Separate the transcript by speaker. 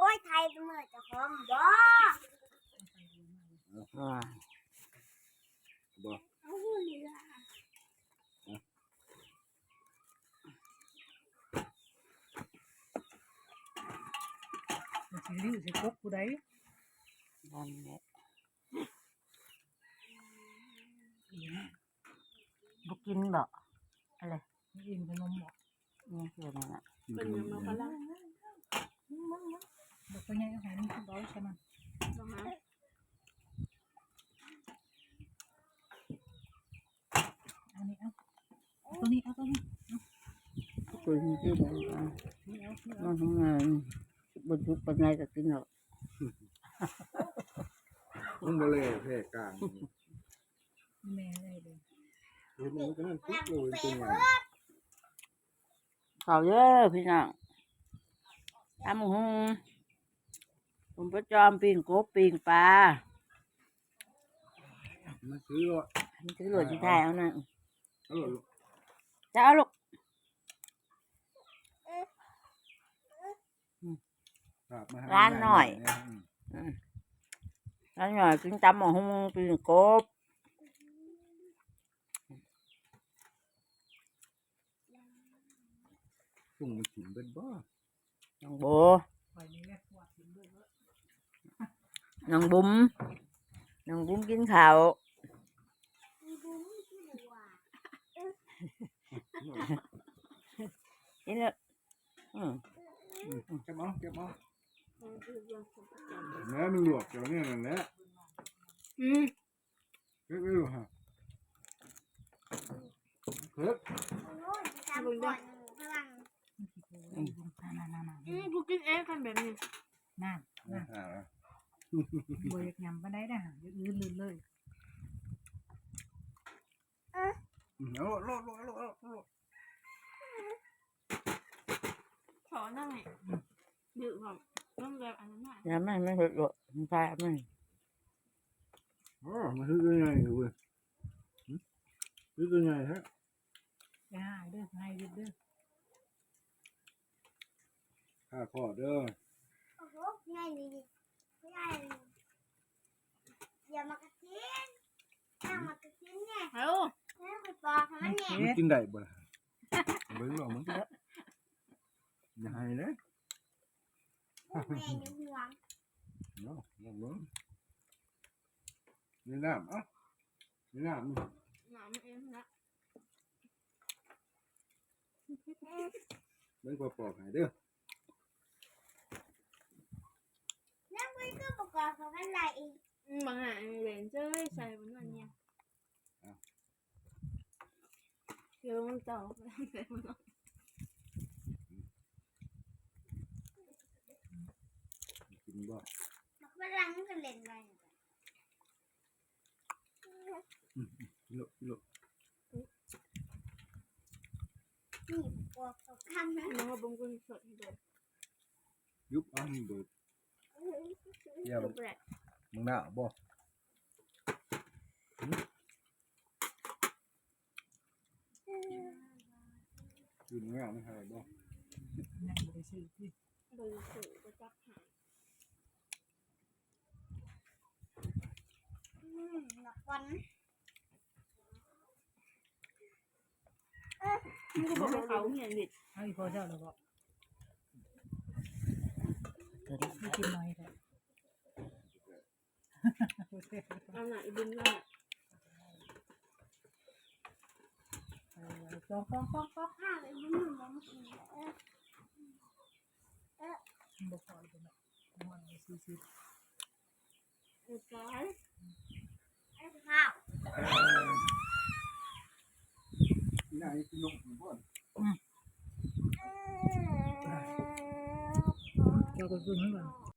Speaker 1: โอ้ยไทยเสมอเจะของบ่
Speaker 2: อ่า
Speaker 3: บ่
Speaker 1: เอาหูเหลือ
Speaker 4: มันสิริ้วสิกบผู้ใด
Speaker 2: นั่นแหละบ่กินบ่อะไร
Speaker 4: มันอิ่มขนมบ่
Speaker 2: นี่คือนั่นน่ะ
Speaker 3: เป็นยังไงบ้าง
Speaker 4: บ่ตัวใหญ่เอาให้มันกินร้อยใช่มั้ยเอานี่เอาตัวนี้เอาตัวนี้
Speaker 2: คุยมันคือแบบว่า
Speaker 4: นี่เอานี่
Speaker 2: น
Speaker 4: เอา
Speaker 2: ทำงานบนทุกปัญญาก็กินหรอก
Speaker 3: มันบ่เลยแพ้กลาง
Speaker 4: แม่ได้เลย
Speaker 3: เห็นมันก็นั่นปุ๊บเลยเป็นไง
Speaker 2: ข้าเยอะพี่น้องตำหง ผมประจอมปิ่งกบปิ่งปลา
Speaker 3: มันซื้อว่า
Speaker 2: มันคือหลวดที่ไทยเอานั่น
Speaker 3: อร่อย
Speaker 2: จะเอาลูก
Speaker 3: ฝากมาให้
Speaker 2: ร้านหน่อย
Speaker 3: อืม
Speaker 2: แล้วหน่อยกินตำหงปิ่งกบ
Speaker 3: ส่งมันกินเป็นบ่
Speaker 2: น้องโบ
Speaker 4: ปล่อยนี่แหละกวาดกินด้วยเด้อ
Speaker 2: น้องบุ๋มน้องบุ๋มกินข้าว
Speaker 1: มีบุ้มที่เหลือ
Speaker 2: กินแล้วอืม
Speaker 3: อืมเก็บเอาเก็บเอาแม่มันหลวกเดี๋ยวนี้นั่นแหละ
Speaker 1: อืม
Speaker 3: เก็บไว้ดูฮะเก็บ
Speaker 1: โอ้ยทำก่อนพลัง
Speaker 4: มันสิโกยนั่นๆๆ
Speaker 5: อืมกูกินเองกันแบบนี้
Speaker 4: ๆนั่นนั่น
Speaker 3: อ่า
Speaker 4: บ่อยากยำปานใดได้ออย่าอื่นลื่นเลย
Speaker 3: อืมเอาโลดโลดโลดโลดโลด
Speaker 5: ขอนั่งไงดื้อแบบต้องแบบอันนั้นหน่อย
Speaker 2: อย่าไม่ไม่เห็ดหรอกมันพายมัน
Speaker 3: โอ้มันคือยังไงเว้ยหึคือยังไงฮะ
Speaker 4: อย่าหายเด้อให้เด้อ
Speaker 3: ข้าพ่อเด้อ
Speaker 1: โอ้โหง่ายดีง่าย อย่ามากระทิ้นอย่ามากระทิ้นเนี่ย
Speaker 5: เอ้า
Speaker 1: แล้วไปปอกให้มันเนี่ย
Speaker 3: มันกินได้บ่ล่ะเบิ่งหรอกมันอย่าให้เลย
Speaker 1: แม่ยังห่วง
Speaker 3: เนาะลองเบิ่งนี่น้ำเอะนี่น้ำนี่
Speaker 5: หนามันเองนะ
Speaker 3: เบิ่งพอปอกให้เด้อ
Speaker 1: แล้วมันก็ประกอบกับอะไรอีก
Speaker 5: อืม บางอะเวนเจ้ยใส่บนวันเนี่ยเดี๋ยวมันต่อไปใส่บน
Speaker 3: กินบ่
Speaker 1: มันฝรั่งมันก็เล่นไป
Speaker 3: กิโลกิโล
Speaker 1: นี่ปอกกับคำนะ
Speaker 5: มันก็บงกุนสดเดี๋ยว
Speaker 3: ยุบเอันเบิดเยี่ยม
Speaker 5: แปลก
Speaker 3: มึงหน้าบ่หึกินง่ายไม่ให้บ่
Speaker 4: ยังบ่ได้ซื้อที่
Speaker 5: เบอร์สูก็จับหา
Speaker 1: อืมหนักวัน
Speaker 5: มันก็บอกให้เขาเหียนบิด
Speaker 4: เอาอีกพอเจ้าแล้วบ่
Speaker 2: เกิด
Speaker 4: ไม่กินน้อยแท้
Speaker 5: เอาหน่ะอีบินนั่นแหละ
Speaker 4: เออฟองฟองฟองฟอง
Speaker 1: ข้าวอ้บุ้มมันกินเออ
Speaker 4: บ่พออีกแล้วมันสิสิ
Speaker 5: เรียบร้อย
Speaker 1: ไอ้ข้าว
Speaker 3: นี่น่ากินนมบ่
Speaker 4: เจ้าก็กินเหมือนกัน